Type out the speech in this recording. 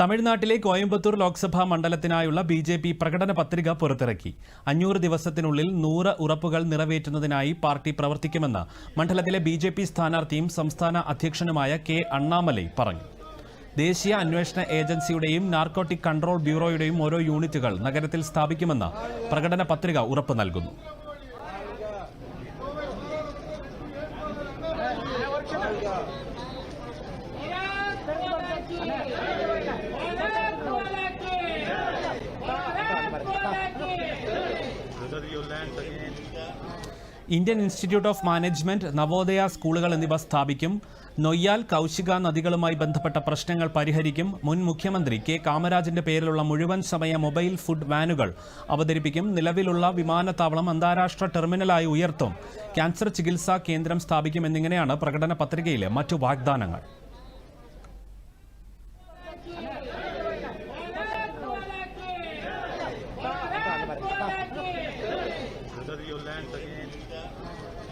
തമിഴ്നാട്ടിലെ കോയമ്പത്തൂർ ലോക്സഭാ മണ്ഡലത്തിനായുള്ള B J P പ്രകടന പത്രിക പുറത്തിറക്കി. അഞ്ഞൂറ് ദിവസത്തിനുള്ളിൽ നൂറ് ഉറപ്പുകൾ നിറവേറ്റുന്നതിനായി പാർട്ടി പ്രവർത്തിക്കുമെന്ന് മണ്ഡലത്തിലെ ബി ജെ പി സ്ഥാനാർത്ഥിയും സംസ്ഥാന അധ്യക്ഷനുമായ കെ അണ്ണാമലൈ പറഞ്ഞു. ദേശീയ അന്വേഷണ ഏജൻസിയുടെയും നാർക്കോട്ടിക് കൺട്രോൾ ബ്യൂറോയുടെയും ഓരോ യൂണിറ്റുകൾ നഗരത്തിൽ സ്ഥാപിക്കുമെന്ന് പ്രകടന പത്രിക ഉറപ്പ് നൽകുന്നു. Indian institute of management Navodaya സ്കൂളുകൾ എന്നിവ സ്ഥാപിക്കും. നൊയ്യാൽ കൗശിക നദികളുമായി ബന്ധപ്പെട്ട പ്രശ്നങ്ങൾ പരിഹരിക്കും. മുൻ മുഖ്യമന്ത്രി കെ. കാമരാജിന്റെ പേരിലുള്ള മുഴുവൻ സമയ മൊബൈൽ ഫുഡ് വാനുകൾ അവതരിപ്പിക്കും. നിലവിലുള്ള വിമാനത്താവളം അന്താരാഷ്ട്ര ടെർമിനലായി ഉയർത്തും. ക്യാൻസർ ചികിത്സാ കേന്ദ്രം സ്ഥാപിക്കും എന്നിങ്ങനെയാണ് പ്രകടന പത്രികയിലെ മറ്റു വാഗ്ദാനങ്ങൾ. your lands again.